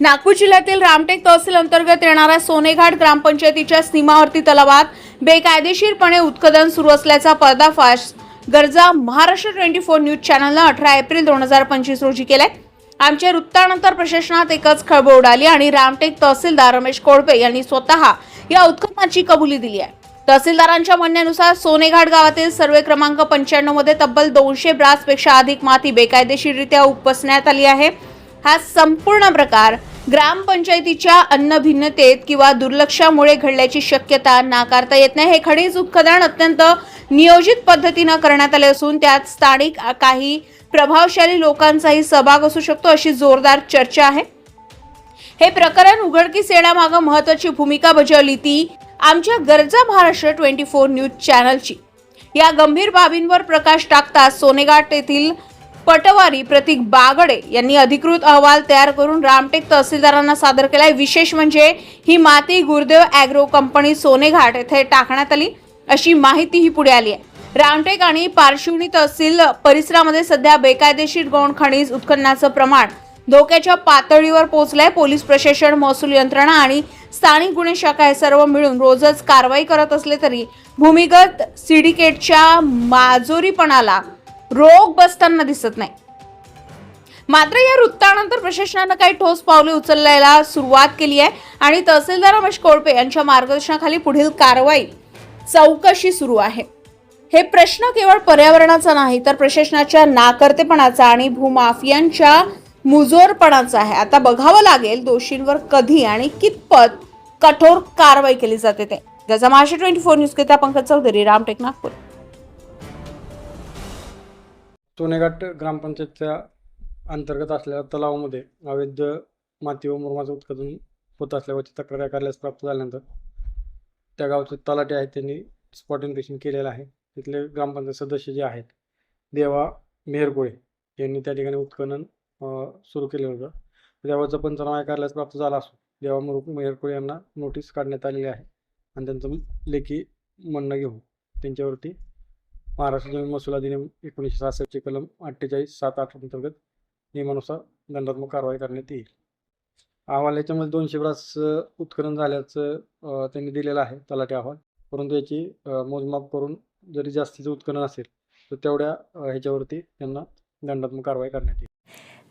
नागपूर जिल्ह्यातील रामटेक तहसील अंतर्गत येणाऱ्या सोनेघाट ग्रामपंचायतीच्या सीमावर्ती तलावात बेकायदेशीरपणे उत्खनन सुरू असल्याचा पर्दाफाश Garja Maharashtra twenty four news चॅनलनं अठरा एप्रिल दोन हजार पंचवीस रोजी केलाय. आमच्या वृत्तानंतर प्रशासनात एकच खळबळ उडाली आणि रामटेक तहसीलदार रमेश कोळपे यांनी स्वतः या उत्खननाची कबुली दिली आहे. तहसीलदारांच्या म्हणण्यानुसार सोनेघाट गावातील सर्वे क्रमांक पंच्याण्णवमध्ये तब्बल दोनशे ब्रासपेक्षा अधिक माती बेकायदेशीररित्या उपसण्यात आली आहे. हा संपूर्ण प्रकार ग्रामपंचायतीच्या अन्न भिन्नतेत किंवा दुर्लक्षामुळे घडल्याची शक्यता नाकारता येत नाही. हे खनिज उत्खनन अत्यंत नियोजित पद्धतीनं करण्यात आले असून त्यात स्थानिक काही प्रभावशाली लोकांचाही सहभाग असू शकतो अशी जोरदार चर्चा आहे. हे प्रकरण उघडकीस येण्यामागं महत्वाची भूमिका बजावली ती आमच्या गरजा महाराष्ट्र ट्वेंटी फोर न्यूज चॅनलची. या गंभीर बाबींवर प्रकाश टाकताच सोनेघाट येथील पटवारी प्रतीक बागडे यांनी अधिकृत अहवाल तयार करून रामटेक तहसीलदारांना सादर केलाय. विशेष म्हणजे ही माती गुरुदेव अॅग्रो कंपनी सोनेघाट येथे टाकण्यात आली अशी माहिती ही पुढे आली आहे. रामटेक आणि पारशिवनी तहसील परिसरामध्ये सध्या बेकायदेशीर गौण खनिज उत्खननाचं प्रमाण धोक्याच्या पातळीवर पोहोचलंय. पोलीस प्रशासन महसूल यंत्रणा आणि स्थानिक गुन्हे शाखा हे सर्व मिळून रोजच कारवाई करत असले तरी भूमिगत सिंडिकेटच्या माजोरीपणाला रोग बसताना दिसत नाही. मात्र या वृत्तानंतर प्रशासनानं काही ठोस पावले उचलायला सुरुवात केली आहे आणि तहसीलदार रमेश कोळपे यांच्या मार्गदर्शनाखाली पुढील कारवाई चौकशी सुरू आहे. हे प्रश्न केवळ पर्यावरणाचा नाही तर प्रशासनाच्या नाकर्तेपणाचा आणि भूमाफियांच्या मुजोरपणाचा आहे. आता बघावं लागेल दोषींवर कधी आणि कितपत कठोर कारवाई केली जाते ते. ज्याचा महाराष्ट्र ट्वेंटी फोर न्यूज करिता पंकज चौधरी रामटेक नागपूर. सोनेघाट ग्रामपंचायतच्या अंतर्गत असलेल्या तलावामध्ये अवैध माती व मुरमाचं उत्पादन होत असल्यावरची तक्रार कार्यालयास प्राप्त झाल्यानंतर त्या गावचे तलाटे आहेत त्यांनी स्पॉट इन्फेक्शन केलेलं आहे. तिथले ग्रामपंचायत सदस्य जे आहेत देवा मेहरकोळे यांनी त्या ठिकाणी उत्खनन सुरू केलं होतं. देवाचा पंचनामा कार्यालयास प्राप्त झाला असून देवा मुर मेहरकोळे यांना नोटीस काढण्यात आलेली आहे. आणि त्यांचं लेखी म्हणणं घेऊन त्यांच्यावरती महाराष्ट्र जमीन अधिनियम एकोणीसशे सहासष्टचे कलम अठ्ठेचाळीस सात आठ अंतर्गत नियमानुसार दंडात्मक कारवाई करण्यात येईल. अहवाल याच्यामध्ये दोनशे ब्रास उत्खनन झाल्याचं त्यांनी दिलेलं आहे तलाठी अहवाल. परंतु याची मोजमाप करून जरी जास्तीचं उत्खनन असेल तर तेवढ्या ह्याच्यावरती त्यांना दंडात्मक कारवाई करण्यात येईल.